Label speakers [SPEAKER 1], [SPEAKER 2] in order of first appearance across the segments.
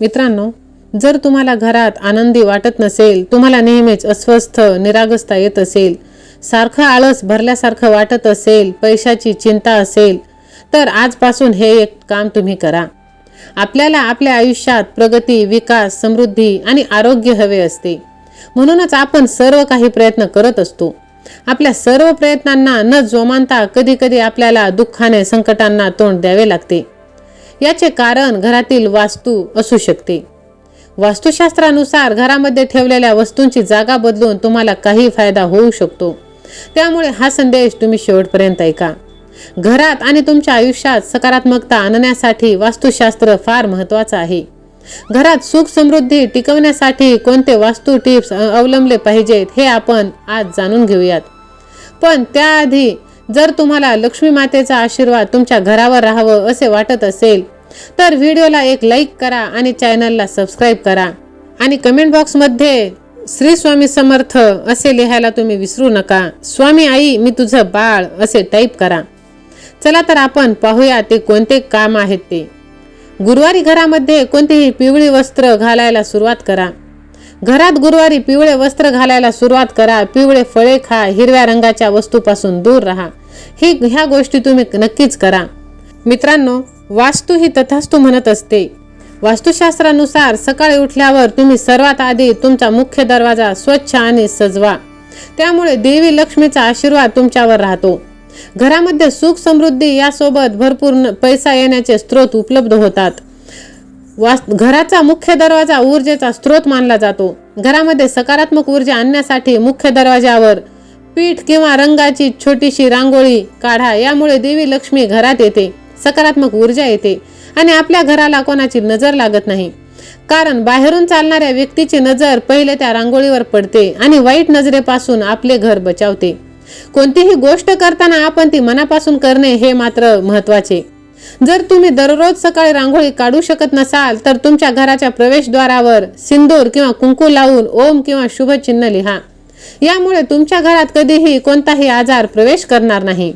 [SPEAKER 1] मित्रांनो जर तुम्हाला घरात आनंदी वाटत नसेल तुम्हाला नेहमीच अस्वस्थ निरागसता येत असेल सारखं आळस भरल्यासारखं वाटत असेल पैशाची चिंता असेल तर आजपासून हे एक काम तुम्ही करा. आपल्याला आपल्या आयुष्यात प्रगती विकास समृद्धी आणि आरोग्य हवे असते. म्हणूनच आपण सर्व काही प्रयत्न करत असतो. आपल्या सर्व प्रयत्नांना न जोमानता कधी कधी आपल्याला दुःखाने संकटांना तोंड द्यावे लागते. याचे कारण घरातील वास्तू असू शकते. वास्तुशास्त्रानुसार घरामध्ये ठेवलेल्या वस्तूंची जागा बदलून तुम्हाला काही फायदा होऊ शकतो. त्यामुळे हा संदेश तुम्ही शेवटपर्यंत ऐका. घरात आणि तुमच्या आयुष्यात सकारात्मकता आणण्यासाठी वास्तुशास्त्र फार महत्वाचं आहे. घरात सुख समृद्धी टिकवण्यासाठी कोणते वास्तू टिप्स अवलंबले पाहिजेत हे आपण आज जाणून घेऊयात. पण त्याआधी जर तुम्हाला लक्ष्मी मातेचा आशीर्वाद तुमच्या घरावर राहावं असे वाटत असेल तर व्हिडिओला एक लाईक करा आणि चॅनलला सबस्क्राईब करा. आणि कमेंट बॉक्समध्ये श्री स्वामी समर्थ असे लिहायला तुम्ही विसरू नका. स्वामी आई मी तुझं बाळ असे टाईप करा. चला तर आपण पाहूया ते कोणते काम आहेत ते. गुरुवारी घरामध्ये कोणतीही पिवळी वस्त्र घालायला सुरुवात करा. घरात गुरुवारी पिवळे वस्त्र घालायला सुरुवात करा. पिवळे फळे खा हिरव्या रंगाच्या वस्तूपासून दूर राहा. ही ह्या गोष्टी तुम्ही नक्कीच करा. मित्रांनो वास्तू ही तथास्तू म्हणत असते. वास्तुशास्त्रानुसार सकाळी उठल्यावर तुम्ही सर्वात आधी तुमचा मुख्य दरवाजा स्वच्छ आणि सजवा. त्यामुळे देवी लक्ष्मीचा आशीर्वाद तुमच्यावर राहतो. घरामध्ये सुख समृद्धी यासोबत भरपूर पैसा येण्याचे स्रोत उपलब्ध होतात. वास घराचा मुख्य दरवाजा ऊर्जेचा स्रोत मानला जातो. घरामध्ये सकारात्मक ऊर्जा आणण्यासाठी मुख्य दरवाजावर पीठ किंवा रंगाची छोटीशी रांगोळी काढा. यामुळे देवी लक्ष्मी घरात येते. सकारात्मक ऊर्जा येते आणि आपल्या घराला कोणाची नजर लागत नाही. कारण बाहेरून चालणाऱ्या व्यक्तीची नजर पहिले त्या रांगोळीवर पडते आणि वाईट नजरेपासून आपले घर बचावते. कोणतीही गोष्ट करताना आपण ती मनापासून करणे हे मात्र महत्त्वाचे जर तुम्ही दररोज सकाळी रांगोळी काढू शकत नसाल तर तुमच्या घराच्या प्रवेशद्वारावर सिंदूर किंवा कुंकू लावून ओम किंवा शुभ चिन्ह लिहा. यामुळे तुमच्या घरात कधीही कोणताही आजार प्रवेश करणार नाही.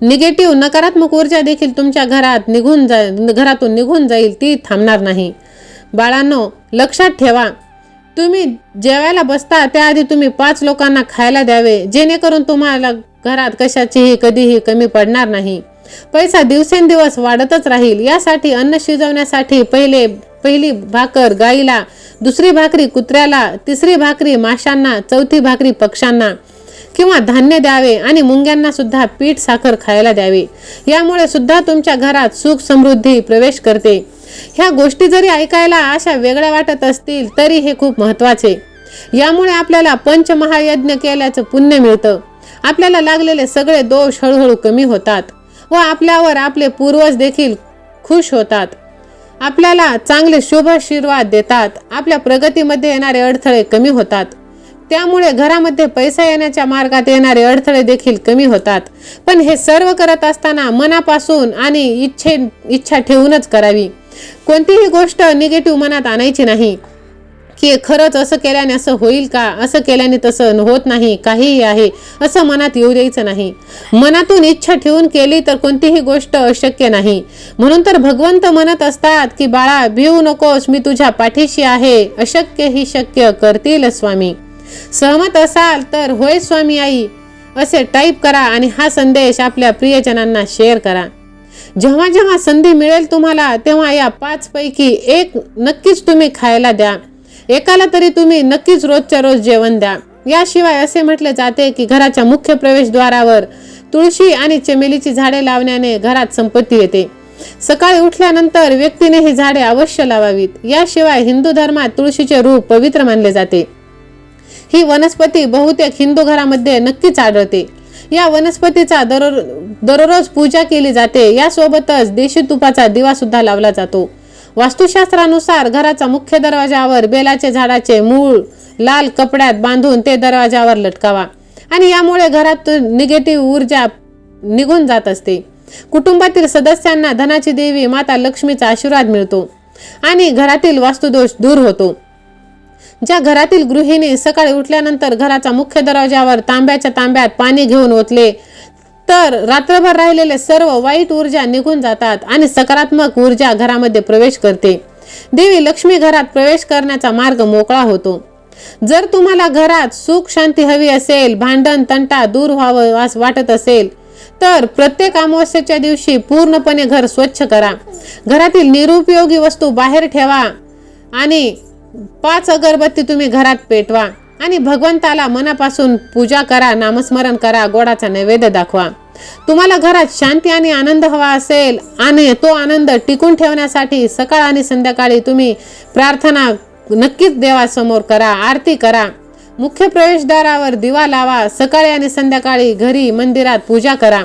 [SPEAKER 1] निगेटिव्ह नकारात्मक ऊर्जा देखील तुमच्या घरात निघून जा घरातून निघून जाईल ती थांबणार नाही. बाळांनो लक्षात ठेवा. तुम्ही जेवायला बसता त्याआधी तुम्ही पाच लोकांना खायला द्यावे. जेणेकरून तुम्हाला घरात कशाचीही कधीही कमी पडणार नाही. पैसा दिवसेंदिवस वाढतच राहील. यासाठी अन्न शिजवण्यासाठी पहिले पहिली भाकर गाईला दुसरी भाकरी कुत्र्याला तिसरी भाकरी माशांना चौथी भाकरी पक्ष्यांना. किंवा धान्य द्यावे आणि मुंग्यांना सुद्धा पीठ साखर खायला द्यावे. यामुळे सुद्धा तुमच्या घरात सुख समृद्धी प्रवेश करते. ह्या गोष्टी जरी ऐकायला अशा वेगळ्या वाटत असतील तरी हे खूप महत्त्वाचे यामुळे आपल्याला पंचमहायज्ञ केल्याचं पुण्य मिळतं. आपल्याला लागलेले सगळे दोष हळूहळू कमी होतात व आपल्यावर आपले पूर्वज देखील खुश होतात. आपल्याला चांगले शुभ आशीर्वाद देतात. आपल्या प्रगतीमध्ये येणारे अडथळे कमी होतात. त्यामुळे घरामध्ये पैसा येण्याच्या मार्गात येणारे अडथळे देखील कमी होतात. पण हे सर्व करत असताना मनापासून आणि इच्छे इच्छा ठेवूनच करावी. कोणतीही गोष्ट निगेटिव्ह मनात आणायची नाही. की खरंच असं केल्याने असं होईल का? असं केल्याने तसं होत नाही काहीही आहे. असं मनात येऊ द्यायचं नाही. मनातून इच्छा ठेवून केली तर कोणतीही गोष्ट अशक्य नाही. म्हणून तर भगवंत म्हणत असतात की बाळा भिवू नकोस मी तुझ्या पाठीशी आहे. अशक्य ही शक्य करतील स्वामी. सहमत असाल तर होय स्वामी आई असे टाईप करा आणि हा संदेश आपल्या प्रियजनांना शेअर करा. जेव्हा जेव्हा संधी मिळेल तुम्हाला तेव्हा या पाचपैकी एक नक्कीच तुम्ही खायला द्या. एकाला तरी तुम्ही नक्कीच रोजच्या रोज जेवण द्या. याशिवाय असे म्हटले जाते की घराच्या मुख्य प्रवेशद्वारावर तुळशी आणि चमेलीची झाडे लावण्याने घरात संपत्ती येते. सकाळी उठल्यानंतर व्यक्तीने ही झाडे अवश्य लावावीत. याशिवाय हिंदू धर्मात तुळशीचे रूप पवित्र मानले जाते. ही वनस्पती बहुतेक हिंदू घरामध्ये नक्कीच आढळते. या वनस्पतीचा दररो दररोज पूजा केली जाते. यासोबतच देशी तुपाचा दिवा सुद्धा लावला जातो. वास्तुशास्त्रानुसार घराचा मुख्य दरवाजावर बेलाचे झाडाचे मूळ लाल कपड्यात बांधून ते दरवाजावर लटकावा. आणि यामुळे घरातून निगेटिव्ह ऊर्जा निघून जात असते. कुटुंबातील सदस्यांना धनाची देवी माता लक्ष्मीचा आशीर्वाद मिळतो आणि घरातील वास्तुदोष दूर होतो. ज्या घरातील गृहिणी सकाळी उठल्यानंतर घराचा मुख्य दरवाजावर तांब्याच्या तांब्यात पाणी घेऊन ओतले तर रात्रभर राहिलेले सर्व वाईट ऊर्जा निघून जातात आणि सकारात्मक ऊर्जा घरामध्ये प्रवेश करते. देवी लक्ष्मी घरात प्रवेश करण्याचा मार्ग मोकळा होतो. जर तुम्हाला घरात सुख शांती हवी असेल भांडण तंटा दूर व्हावं वाटत असेल तर प्रत्येक अमावस्येच्या दिवशी पूर्णपणे घर स्वच्छ करा. घरातील निरुपयोगी वस्तू बाहेर ठेवा आणि पाच अगरबत्ती तुम्ही घरात पेटवा. आणि भगवंताला मनापासून पूजा करा नामस्मरण करा गोडाचा नैवेद्य दाखवा. तुम्हाला घरात शांती आणि आनंद हवा असेल आणि तो आनंद टिकून ठेवण्यासाठी सकाळ आणि संध्याकाळी तुम्ही प्रार्थना नक्कीच देवासमोर करा आरती करा. मुख्य प्रवेशद्वारावर दिवा लावा सकाळी आणि संध्याकाळी घरी मंदिरात पूजा करा.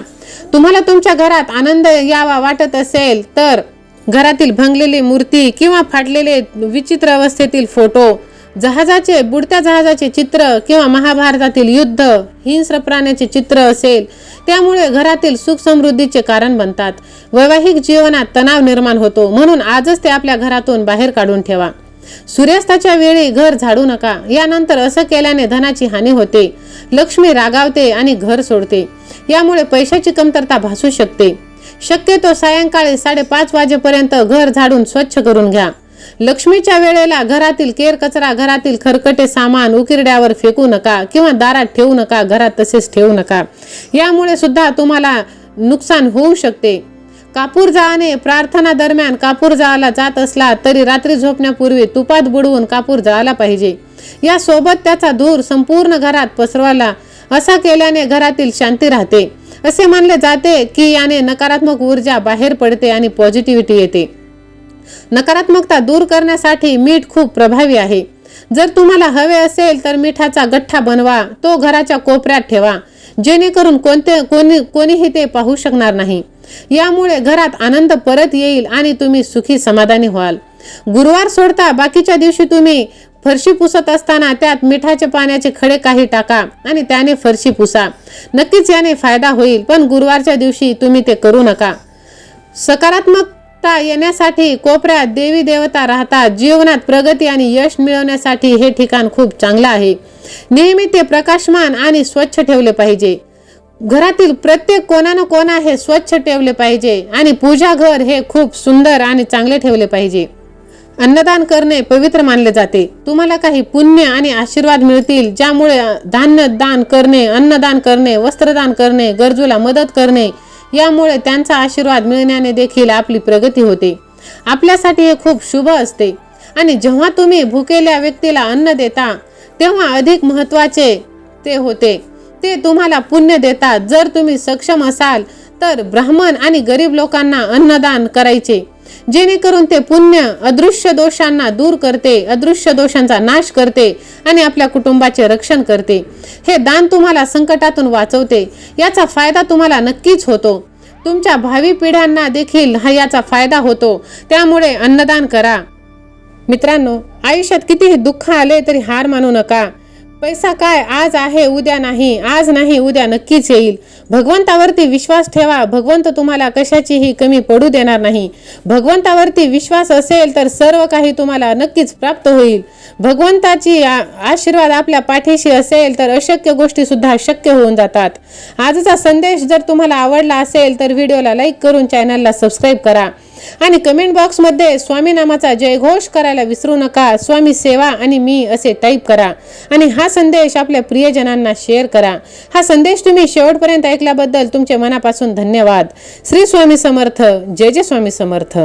[SPEAKER 1] तुम्हाला तुमच्या घरात आनंद यावा वाटत असेल तर घरातील भंगलेली मूर्ती किंवा फाटलेले विचित्र अवस्थेतील फोटो जहाजाचे बुडत्या जहाजाचे चित्र किंवा महाभारतातील युद्ध हिंस्र प्राण्याचे चित्र असेल त्यामुळे घरातील सुख समृद्धीचे कारण बनतात. वैवाहिक जीवनात तणाव निर्माण होतो म्हणून आजच ते आपल्या घरातून बाहेर काढून ठेवा. सूर्यास्ताच्या वेळी घर झाडू नका यानंतर असं केल्याने धनाची हानी होते. लक्ष्मी रागावते आणि घर सोडते यामुळे पैशाची कमतरता भासू शकते. शक्यतो सायंकाळी साडेपाच वाजेपर्यंत घर झाडून स्वच्छ करून घ्या. लक्ष्मीच्या वेळेला घरातील केर कचरा घरातील खरकटे सामान उकिरड्यावर फेकू नका किंवा दारात ठेवू नका घरात तसेच ठेवू नका. यामुळे सुद्धा तुम्हाला नुकसान होऊ शकते. कापूर जाळणे प्रार्थना दरम्यान कापूर जाळला जात असला तरी रात्री झोपण्यापूर्वी तुपात बुडवून कापूर जाळला पाहिजे. यासोबत त्याचा धूर संपूर्ण घरात पसरवाला असा केल्याने घरातील शांती राहते. असे मानले जाते की याने नकारात्मक ऊर्जा बाहेर पडते आणि पॉझिटिव्हिटी येते. नकारात्मकता दूर करण्यासाठी मीठ खूप प्रभावी आहे. जर तुम्हाला हवे असेल तर मिठाचा गठ्ठा बनवा तो घराच्या कोपऱ्यात ठेवा जेणेकरून कोणते कोणी कोणीही ते पाहू शकणार नाही. यामुळे घरात आनंद परत येईल आणि तुम्ही सुखी समाधानी व्हाल. गुरुवार सोडता बाकीच्या दिवशी तुम्ही फरशी पुसत असताना त्यात मिठाचे पाण्याचे खडे काही टाका आणि त्याने फरशी पुसा. नक्कीच याने फायदा होईल पण गुरुवारच्या दिवशी तुम्ही ते करू नका. सकारात्मक सकारात्मकता येण्यासाठी कोपऱ्यात देवी देवता राहतात. जीवनात प्रगती आणि यश मिळवण्यासाठी हे ठिकाण खूप चांगलं आहे. नेहमी ते प्रकाशमान आणि स्वच्छ ठेवले पाहिजे. घरातील प्रत्येक कोणा कोणा हे स्वच्छ ठेवले पाहिजे आणि पूजा घर हे खूप सुंदर आणि चांगले ठेवले पाहिजे. अन्नदान करणे पवित्र मानले जाते. तुम्हाला काही पुण्य आणि आशीर्वाद मिळतील ज्यामुळे धान्य दान करणे अन्नदान करणे वस्त्रदान करणे गरजूला मदत करणे यामुळे त्यांचा आशीर्वाद मिळण्याने देखील आपली प्रगती होते. आपल्यासाठी हे खूप शुभ असते. आणि जेव्हा तुम्ही भुकेल्या व्यक्तीला अन्न देता तेव्हा अधिक महत्त्वाचे ते होते. ते तुम्हाला पुण्य देतात. जर तुम्ही सक्षम असाल तर ब्राह्मण आणि गरीब लोकांना अन्नदान करायचे. जेणेकरून ते पुण्य अदृश्य दोषांना दूर करते अदृश्य दोषांचा नाश करते आणि आपल्या कुटुंबाचे रक्षण करते. हे दान तुम्हाला संकटातून वाचवते. याचा फायदा तुम्हाला नक्कीच होतो. तुमच्या भावी पिढ्यांना देखील हा याचा फायदा होतो. त्यामुळे अन्नदान करा. मित्रांनो आयुष्यात कितीही दुःख आले तरी हार मानू नका. पैसा काय? आज आहे उद्या नाही. आज नाही उद्या नक्कीच येईल. भगवंतावरती विश्वास ठेवा. भगवंत तुम्हाला कशाचीही कमी पडू देणार नाही. भगवंतावरती विश्वास असेल तर सर्व काही तुम्हाला नक्कीच प्राप्त होईल. भगवंताची आशीर्वाद आपल्या पाठीशी असेल तर अशक्य गोष्टी सुद्धा शक्य होऊन जातात. आजचा संदेश जर तुम्हाला आवडला असेल तर व्हिडिओला लाईक करून चॅनलला सबस्क्राईब करा. आणि कमेंट बॉक्समध्ये स्वामी नामाचा जयघोष करायला विसरू नका. स्वामी सेवा आणि मी असे टाईप करा. आणि हा संदेश आपल्या प्रियजनांना शेअर करा. हा संदेश तुम्ही शेवटपर्यंत ऐकल्याबद्दल तुमचे मनापासून धन्यवाद. श्री स्वामी समर्थ. जय जय स्वामी समर्थ.